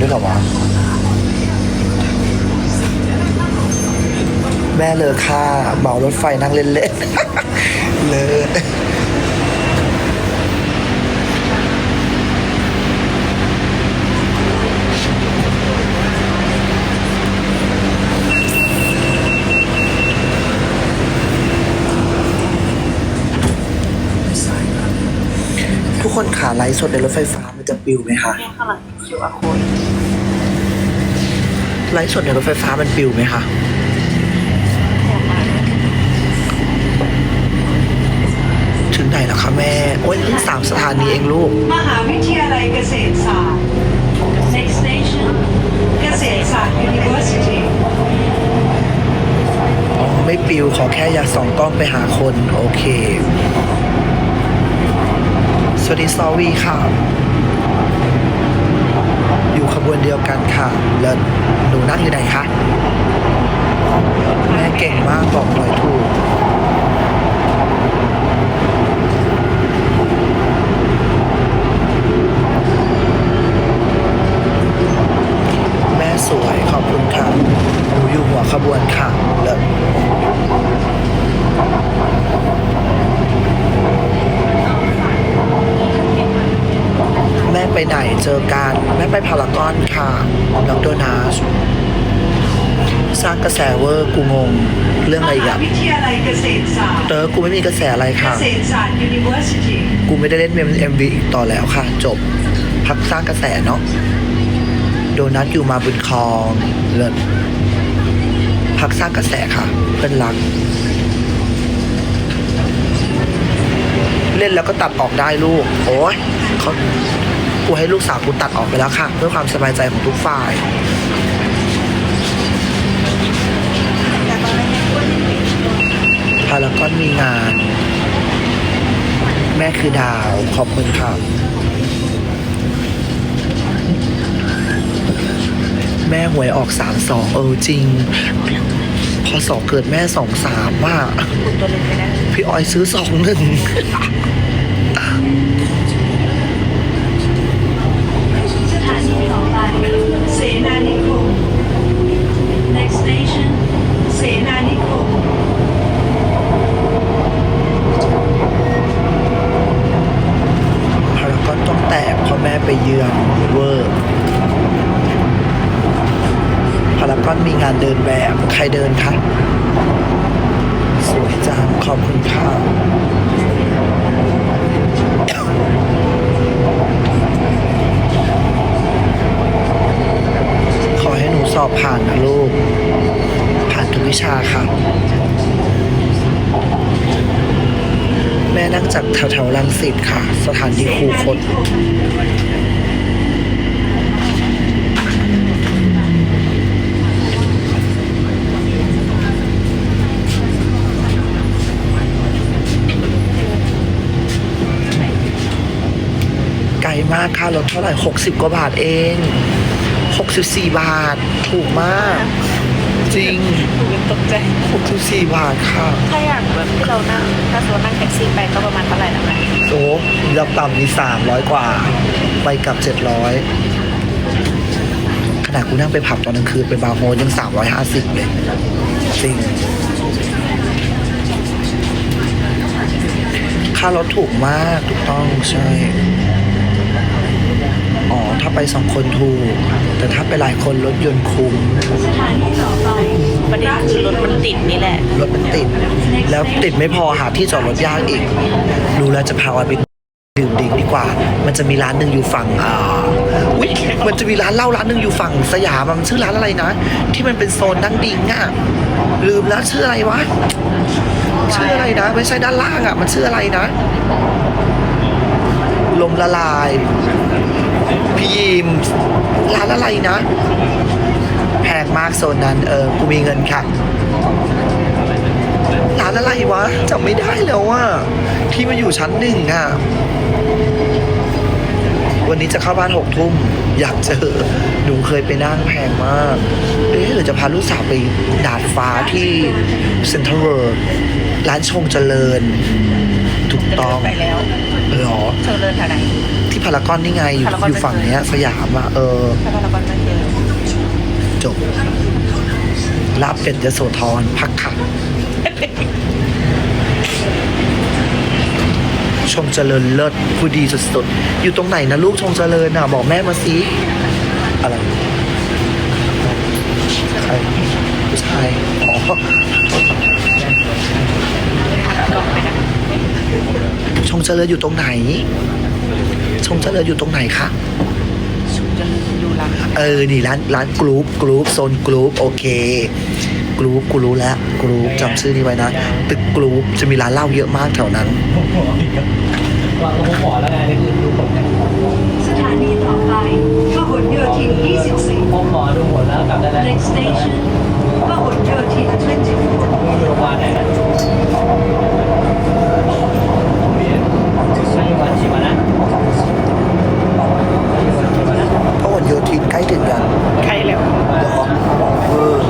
ด้วยเหรอวะ แม่เลอค่าเหมารถไฟนั่งเล่นๆเลอทุกคนขาไลฟ์สดในรถไฟฟ้ามันจะปิวไหมคะแม่ข้างหลังคิวอาโค้ด ไลฟ์สดในรถไฟฟ้ามันปิวไหมคะถึงไหนแล้วคะแม่ โอ้ยเพิ่งสามสถานีเองลูก มหาวิทยาลัยเกษตรศาสตร์ Next station เกษตรศาสตร์ University อ๋อ ไม่ปิวขอแค่อย่าส่องกล้องไปหาคน โอเค สวัสดีซอวีค่ะอยู่ขบ วนเดียวกันค่ะ แล้วหนูนั่งอยู่ไหนคะแม่เก่งมากบอกหน่อยถูกแม่สวยขอบคุณค่ะหนูอยู่หัวขบวนค่ะเลิศ ไปไหนเจอกันแม่ไปพารากอนค่ะน้องโดนัสสร้างกระแสเวอร์กูงง เรื่องอะไรอีกอะวิทยาลัยเกษตรศาสตร์เตอกูไม่มีกระแสอะไรค่ะษตรศาสตร์ University กูไม่ได้เล่นเอ็มวีอีกต่อแล้วค่ะ จบ พักสร้างกระแสเนาะโดนัทอยู่มาบุญคลองเลิศพักสร้างกระแสค่ะ เป็นรัก เล่นแล้วก็ตัดออกได้ลูก โอ้ยเขา กูให้ลูกสาวกูตัดออกไปแล้วค่ะ เพื่อความสบายใจของทุกฝ่าย พารากอนมีงาน แม่คือดาวขอบคุณค่ะแม่หวยออกสามสองเออจริง พอสองเกิดแม่สองสามว่าคุณตัวหนึงไปได้พี่ออยซื้อสองหนึ่ง สถานีต่อไปเสนานิคม Next station เสนานิคม พารากอนต้องแตกเพราะแม่ไปเยือนเวอร์ พารา กอนมีงานเดินแบบใครเดินคะสวยจังขอบคุณค่ะขอให้หนูสอบผ่านนะลูก ผ่านทุกวิชาค่ะ แม่นั่งจากแถวๆรังสิตค่ะ สถานีคูคตไก มากค่ารถเท่าไหร่ 60 กว่าบาทเอง 64 บาท ถูกมาก จริงหนูยังตกใจ 64 บาทค่ะ ถ้าอยากแบบที่เรานั่งถ้าสมมตินั่งแท็กซี่ไปก็ประมาณเท่าไหร่นะแม่โอ้ยับต่ำมีสามร้อยกว่า ไปกลับเจ็ดร้อยขนาดกูนั่งไปผับตอนกลางคืนไปบาร์โฮสยังสามร้อยห้าสิบเลย จริงค่ารถถูกมากถูกต้องใช่ อ๋อ ถ้าไปสองคนถูก แต่ถ้าไปหลายคนรถยนต์คุ้มสถานีต่อไปประเด็นคือรถมันติดนี่แหละ รถมันติด แล้วติดไม่พอหาที่จอดรถยากอีกดูแล้วจะพาออยไปดื่มดิ่งดีกว่า มันจะมีร้านหนึ่งอยู่ฝั่งอ่าอุ๊ยมันจะมีร้านเหล้าร้านหนึ่งอยู่ฝั่งสยามอะมันชื่อร้านอะไรนะ ที่มันเป็นโซนนั่งดิ่งอะ ลืมแล้วชื่ออะไรวะ ชื่ออะไรนะ ไม่ใช่ด้านล่างอะ มันชื่ออะไรนะ ลมละลาย พี่ยิมร้านอะไรนะแพงมากโซนนั้น เออ กูมีเงินค่ะ ร้านอะไรวะจำไม่ได้แล้วว่า ที่มาอยู่ชั้นหนึ่งอะ วันนี้จะเข้าบ้านหกทุ่ม อยากเจอ หนูเคยไปนั่งแพงมาก เอ๊ะหรือจะพาลูกสาวไปดาดฟ้าที่เซ็นทรัลเวิร์ร้านชงเจริญ ถูกจะต้เดิอนงไปแล้วเหรอเธอเดินแถวไหนที่ พารากอนนี่ไงอยู่พารากอนอยู่ฝั่งเนี้ย สยามอะเออถ้าเราก็มาเจอจบลาบเป็ดยโสธรพักค่ะ ชมเจริญเลิศผู้ดีสุดๆ อยู่ตรงไหนนะลูกชมเจริญอะ บอกแม่มาสิอะไรใครผู้ชายอ๋อก็ไปนะชมเจริญอยู่ตรงไหน ชมเจริญอยู่ตรงไหนคะชุดจะอยู่หลังเออนี่ร้านร้านกรุ๊ปกรุ๊ปโซนกรุ๊ปโอเคกรุ๊ปกูรู้แล้วกรุ๊ปจำชื่อนี้ไว้นะตึกกรุ๊ปจะมีร้านเหล้าเยอะมากแถวนั้นว่าผมขอแล้วไงนี่คือดูผลเนี่ยสถานีต่อไปพหลโยธินผมขอดูผลแล้วกลับได้แล้ว24 Next station พหลโยธิน24โรงพยาบาลไหนนะไม่มีวันฉีดมานะ พหลโยธินใกล้ถึงยัง ใครแล้ว เหรอเวอร์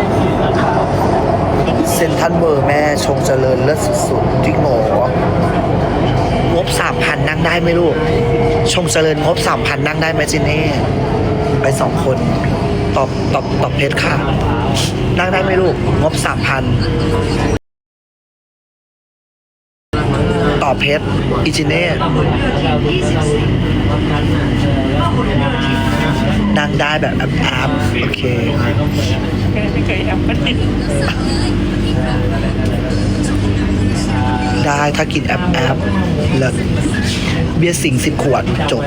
เซนทรันเวอร์แม่ชงเจริญเลิศสุดๆจริงเหรองบสามพันนั่งได้ไหมลูก ชงเจริญงบสามพันนั่งได้ไหมจิเน่ไปสองคนตอบตอบตอบเพชรค่ะ นั่งได้ไหมลูกงบสามพันตอบเพชรอิจิเน่นั่งได้แบบแอปแอปโอเคไม่เคยแอปก็ติดได้ถ้ากินแอปแอปเลิศ เบียร์สิงสิบขวดจบ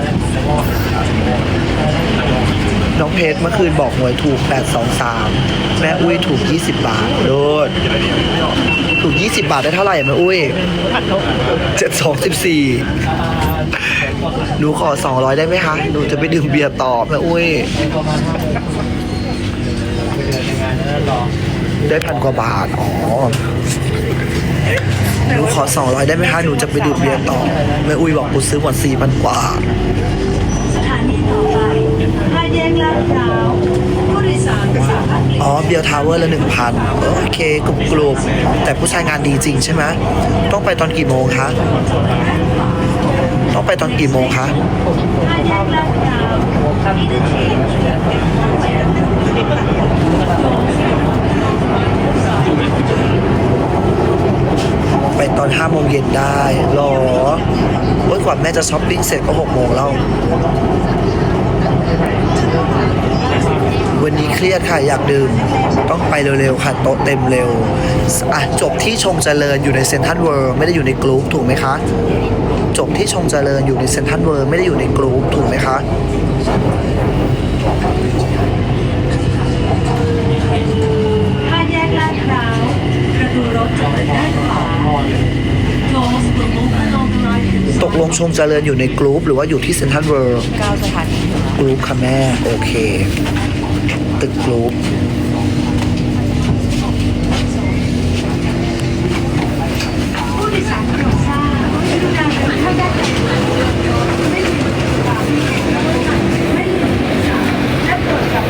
น้องเพชรเมื่อคืนบอกหวยถูก 823 แม่อุ้ยถูก 20 บาทโดดถูก 20 บาทได้เท่าไหร่อะแม่อุ้ย 724 หนูขอ 200 ได้ไหมคะ หนูจะไปดื่มเบียร์ต่อแม่อุ้ย ได้พันกว่าบาท อ๋อ หนูขอ200ได้ไหมคะหนูจะไปดื่มเบียร์ต่อแม่อุ้ยบอกกูซื้อหมด4,000กว่าสถานีต่อไปห้าแยกลาดพร้าวผู้โดยสารสามารถเปลี่ยนอ๋อเบียร์ทาวเวอร์ละหนึ่งพันโอเคกลุ่มกลุ่มแต่ผู้ชายงานดีจริงใช่ไหมต้องไปตอนกี่โมงคะต้องไปตอนกี่โมงคะ ห้าแยกลาดพร้าวอินเตอร์เชน ไปตอน ห้าโมงเย็นได้หรอโอ้ยกว่าแม่จะช้อปปิ้งเสร็จก็หกโมงแล้ว วันนี้เครียดค่ะอยากดื่ม ต้องไปเร็วๆ ค่ะโต๊ะเต็มเร็ว อะ จบที่ชงเจริญอยู่ในเซนทรัลเวิร์ไม่ได้อยู่ในกรุ๊ปถูกไหมคะ จบที่ชงเจริญอยู่ในเซนทรัลเวิร์ไม่ได้อยู่ในกรุ๊ปถูกไหมคะห้าแยกลาดพร้าวประตูรถจอดด้านขวา ตกลงชงเจริญอยู่ในกรุ๊ปหรือว่าอยู่ที่เซ็นทรัลเวิร์เก้าสถานีกรุ๊ปค่ะแม่ โอเค ตึกกรุ๊ปผู้โดยสารโปรดทราบกรุณาเข้าด้านในไม่เหลือและตรวจกับ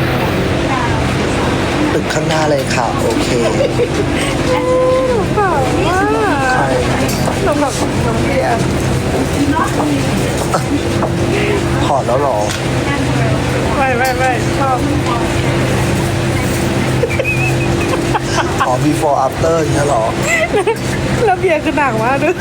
ดาวตึกข้างหน้าเลยค่ะ โอเค น้องแบบน้องเบียร์ถอดแล้วเหรอ ไม่ไม่ไม่ชอบอ๋อ before after อย่างเงี้ยเหรอ แล้วเบียร์คือหนักมากด้วย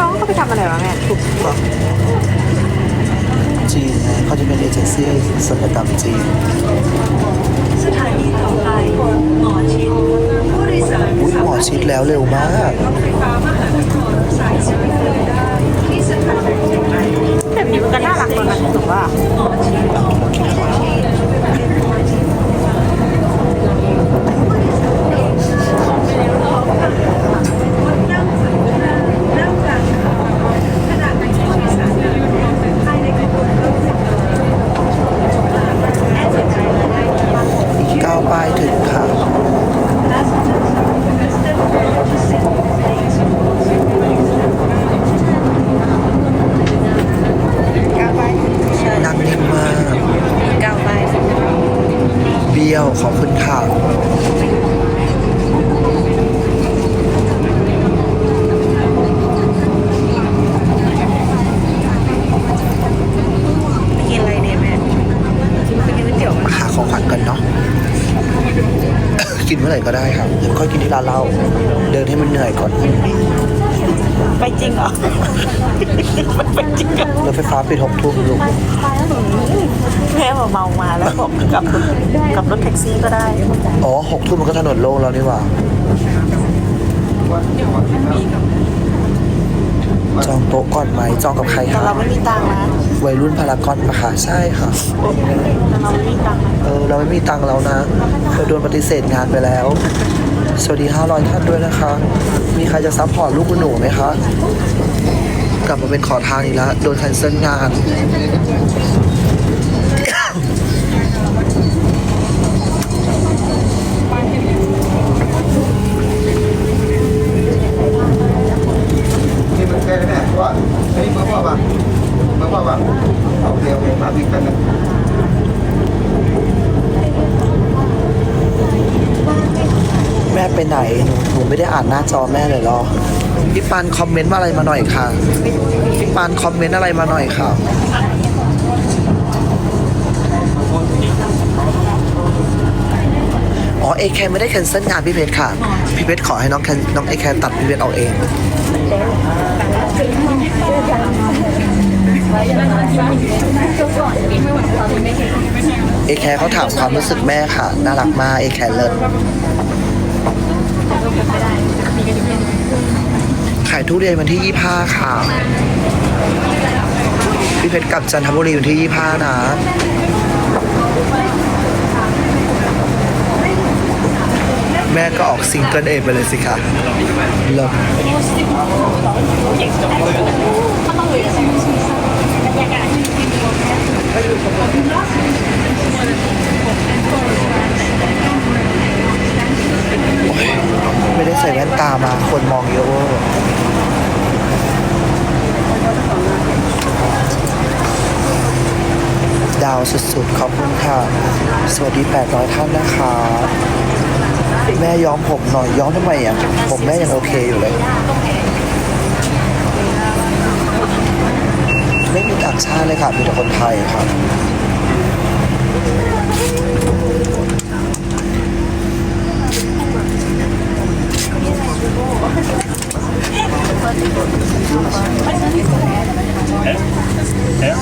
น้องเขาไปทำอะไรวะแม่ถูกปะจีนนะเขาจะเป็นเอเจนซี่ศัลยกรรมจีนสถานีต่อไปหมอชิดผู้โดยสารหมอชิดแล้วเร็วมาก รถไฟฟ้ามหานครสายสีเหลืองที่สถานี แบบนี้มันก็น่ารักตอนนั้นถูกป่ะ หมอชิด กินเมื่อไหร่ก็ได้ครับเดี๋ยวค่อยกินที่ร้านเราเดินให้มันเหนื่อยก่อน ไปจริงเหรอ มันไปจริงเหรอ รถไฟฟ้า ปิดหกทุ่มลูกแม่เมามาแล้วบอกกลับกลับรถแท็กซี่ก็ได้ อ๋อหกทุ่มมันก็ถนนโล่งแล้วนี่หว่าจองโต๊ะก่อนไหมจองกับใครแต่คะเราไม่มีตังค์นะวัยรุ่นพารากอนปะคะใช่ค่ะ แต่เราไม่มีตังค์นะเออเราไม่มีตังค์แล้วนะเคยโดนปฏิเสธงานไปแล้ว สวัสดี 500 ท่านด้วยนะคะ มีใครจะซัพพอร์ตลูกคุณหนูไหมคะ กลับมาเป็นขอทานอีกแล้ว โดนแคนเซิลงานนี่มันแค่นี้ว่าอันนี้เมื่อว่าป่ะเมื่อว่าป่ะเอาเดียวมาวิ่งกันนะแม่ไปไหนหนูหนูไม่ได้อ่านหน้าจอแม่เลยเหรอ พี่ปานคอมเมนต์อะไรมาหน่อยค่ะพี่ปานคอมเมนต์อะไรมาหน่อยค่ะอ๋อเอแคไม่ได้แคนเซิลงานพี่เพชรค่ะ พี่เพชรขอให้น้องแคนน้องเอแคตัดพี่เพชรเอาเองเอแคเขาถามความรู้สึกแม่ค่ะ น่ารักมากเอแคเลิศขายทุเรียนวันที่ 25 ค่ะ พี่เพชรกลับจันทบุรีวันที่ 25 นะแม่ก็ออกซิงเกิลเองไปเลยสิคะเลิศไม่ได้ใส่แว่นตามา คนมองเยอะเวอร์ดาวสุดๆ ขอบคุณค่ะ สวัสดี 800 ท่านนะคะ แม่ย้อมผมหน่อยย้อมทำไมอะ ผมแม่ยังโอเคอยู่เลย ไม่มีต่างชาติเลยค่ะ มีแต่คนไทยครับเอ๊ะเอ๊ะ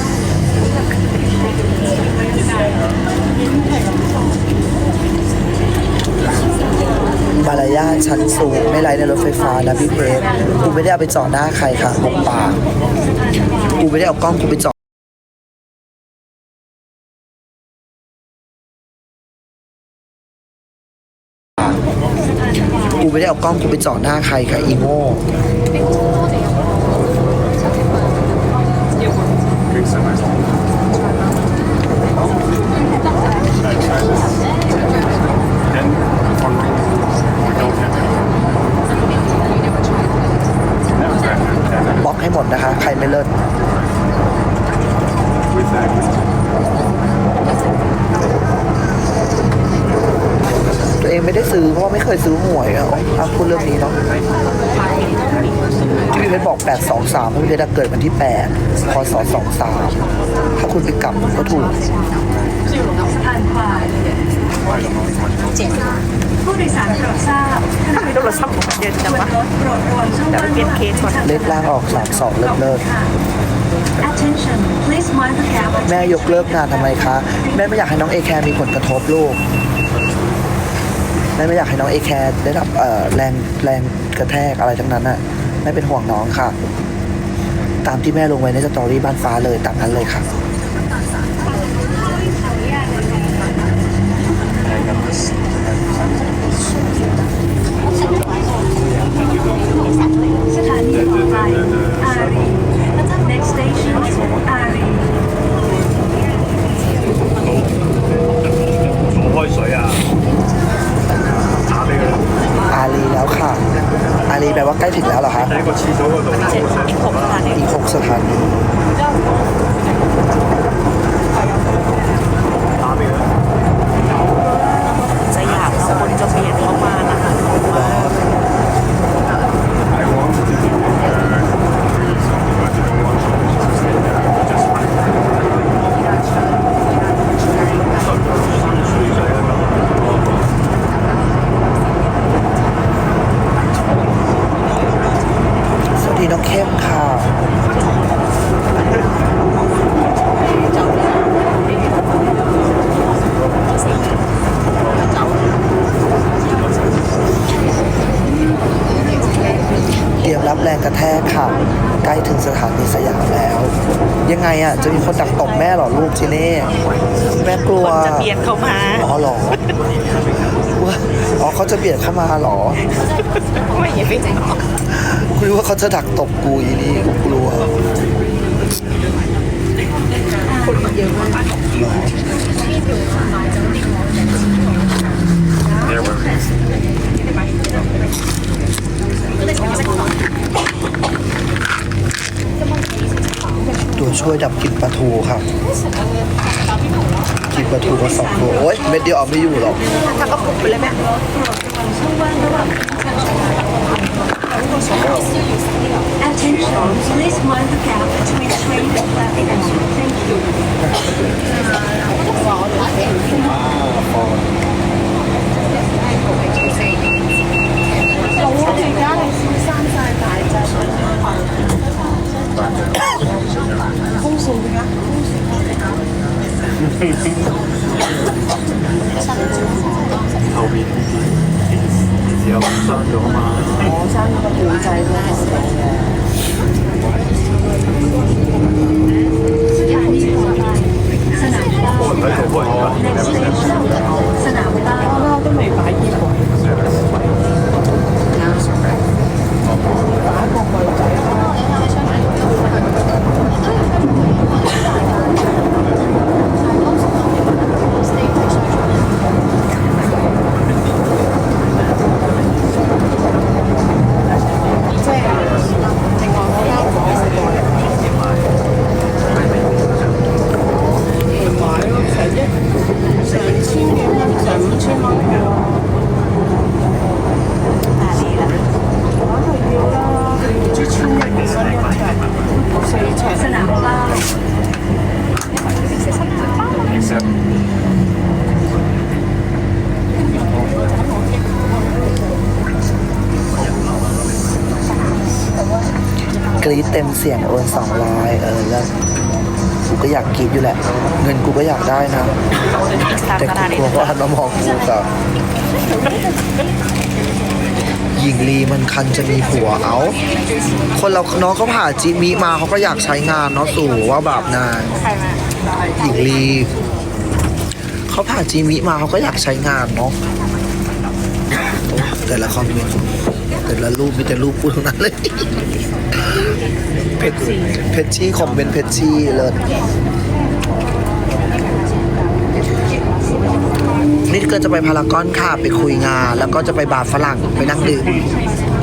มารยาทชั้นสูง ไม่ไรในรถไฟฟ้านะพี่เพชรกูไม่ได้เอาไปจ่อหน้าใครค่ะหกปากกูไม่ได้เอากล้องกูไปจ่อกูไม่ได้เอากล้องกูไปจ่อหน้าใครค่ะอีโง่บล็อกให้หมดนะคะ ใคร ไม่เลิศตัวเองไม่ได้ซื้อเพราะไม่เคยซื้อหวยอะอะพูดเรื่องนี้เนาะที่พี่เพชรบอก 823พราะพี่เพชรเกิดวันที่ 8 พศ 23 ถ้าคุณไปกลับก็ถูกสะพานควาย ผู้โดยสารโปรดทราบขณะมีโทรศัพท์ผมเย็นจังวะรถโปรดระวังช่องเดี๋ยวว่างไปเปลี่ยนเคสก่อน เลขล่างออก32เลิศเลิศ Attention please mind the gap แม่ยกเลิกงานทำไมคะ แม่ไม่อยากให้น้องเอแคร์มีผลกระทบลูก แม่ไม่อยากให้น้องเอแคร์ได้รับเอ่อแรงแรงกระแทกอะไรทั้งนั้นน่ะแม่เป็นห่วงน้องค่ะ ตามที่แม่ลงไว้ในสตอรี่บ้านฟ้าเลยตามนั้นเลยค่ะ จีเน่แม่กลัวจะเบียดเข้ามาอ๋อเหรอว่าอ๋อเขาจะเบียดเข้ามาเหรอ ไม่อย่าไปใจกูรู้ว่าเขาจะดักตบกูอีนี่กูกลัวหรอตัว ช่วยดับกลิ่นปลาทูครับกลิ่นปลาทูมาสองตัวโอ๊ยเม็ดเดียวเอาไม่อยู่หรอกถ้าก็ปุบไปเลยแม่ Attention, please mind the gap between train and platform. Thank you. เอาบินเดี๋ยวซ่อ รีดเต็มเสียงโอนสองร้อยเออแล้วกูก็อยากกรีดอยู่แหละ เงินกูก็อยากได้นะ แต่กูกลัวว่าหันมองกูกับหญิงลีมันคันจะมีผัวเอา คนเราน้องเขาผ่าจีมิมาเขาก็อยากใช้งานเนาะสู่ว่าแบบนางหญิงลีเขาผ่าจีมิมาเขาก็อยากใช้งานเนาะแต่ละคอมเมนต์แต่ละรูปมีแต่รูปกูทั้งนั้นเลย เพชรเพชรชี่คอมเมนต์เพชรชี่เลิศนี่ก็จะไปพารากอนค่ะไปคุยงาน แล้วก็จะไปบาร์ฝรั่งไปนั่งดื่ม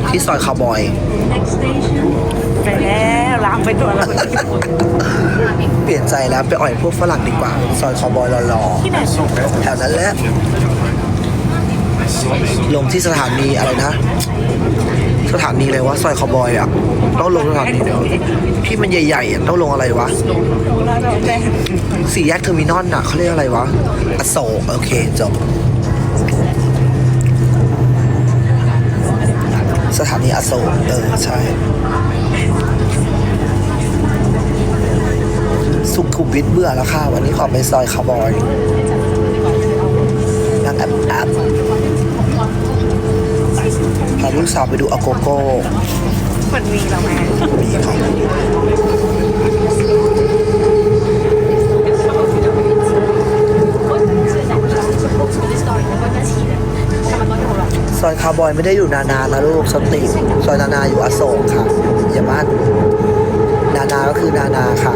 ที่ซอยคาวบอย next station ไปแล้วล้างไปตัวแล้วเปลี่ยนใจแล้วไปอ่อยพวกฝรั่งดีกว่า ซอยคาวบอยรอที่ไหนๆแถวนั้นแหละ ลงที่สถานีอะไรนะ สถานีอะไรวะซอยคาวบอยอะต้องลงสถานีเดียวที่มันใหญ่ๆอะต้องลงอะไรวะสี่แยกเทอร์มินอลอะเขาเรียกอะไรวะอโศกโอเคจบสถานีอโศกเออใช่ สุขุมวิทเบื่อแล้วค่ะ วันนี้ขอไปซอยคาวบอย ลูกสาวไปดูอโกโก้มันมีแล้วแม่มีครับซอยคาวบอยไม่ได้อยู่นานานะลูกสติซอยนานาอยู่อโศกค่ะอย่าบ้านนานาก็คือนานาค่ะ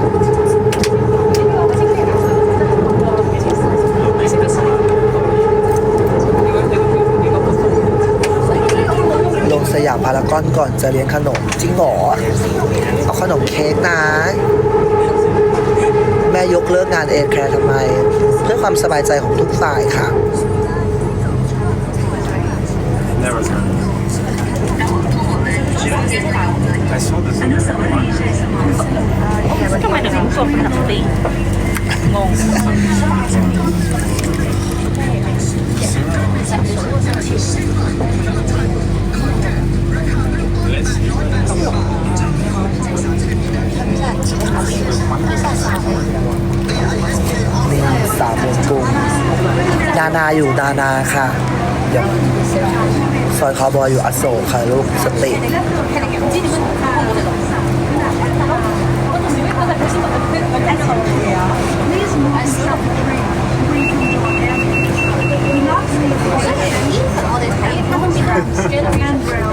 ลงสยามพาราก อนก่อนจะเลี้ยงขนม จริงหรอ เอาขนมเค้กนะ แม่ยกเลิกงานเอแคร์ทำไม เพื่อความสบายใจของทุกฝ่ายค่ะ ทำไมถึงต้องสวมเป็นแบบนี้งง นี่สามวงกรุงนานาอยู่นานาค่ะอย่างซอยคาวบอยอยู่อโศกค่ะลูกสเต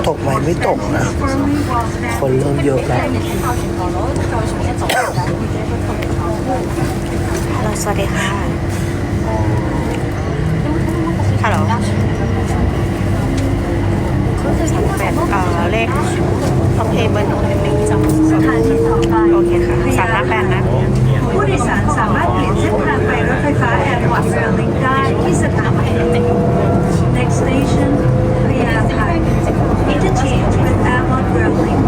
ตกไหมไม่ตกนะ firmly while คน standing. เริ่มเยอะแล้วฮัลโหลสวัสดีค่ะฮัลโหลสามแปดเอ่อเลขพอเพย์เบอร์หนึ่งหนึ่งสองสถานีต่อไปโอเคค่ะสามห้าแปดนะผู้โดยสารสามารถเปลี่ยนเส้นทางไปรถไฟฟ้าแอร์พอร์ตเรลลิงได้ที่สถานี Next station พญาไท Interchange with Airport Rail Link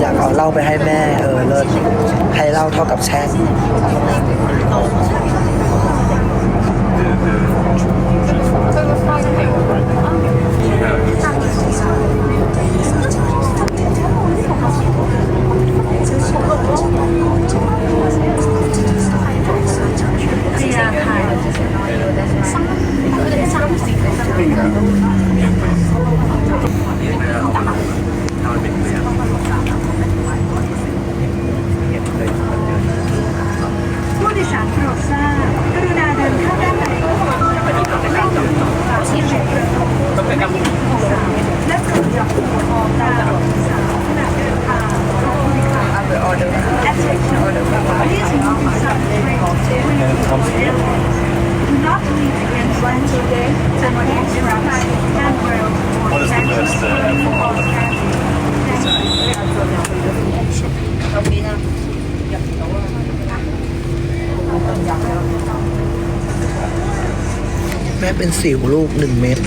อยากเอาเหล้าไปให้แม่ เออเลิศให้เหล้าเท่ากับแช่ง พญาไทผู้โดยสารโปรดทราบกรุณาเดินเข้าด้านในที่เช็คประตูไม่มีผู้โดยสารและโปรดหย่อนตัวออกตามผู้โดยสารขณะเดินทางขอบคุณค่ะ Attention Please move inside the train when you go in. Do not lean against landing gear and hold straps, handrails, or benches firmly while standing. Thank you. แม่ เป็นสิวลูกหนึ่งเม็ด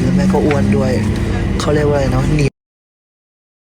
แล้วแม่ก็อ้วนด้วย เขาเรียกว่าอะไรเนาะเหนียว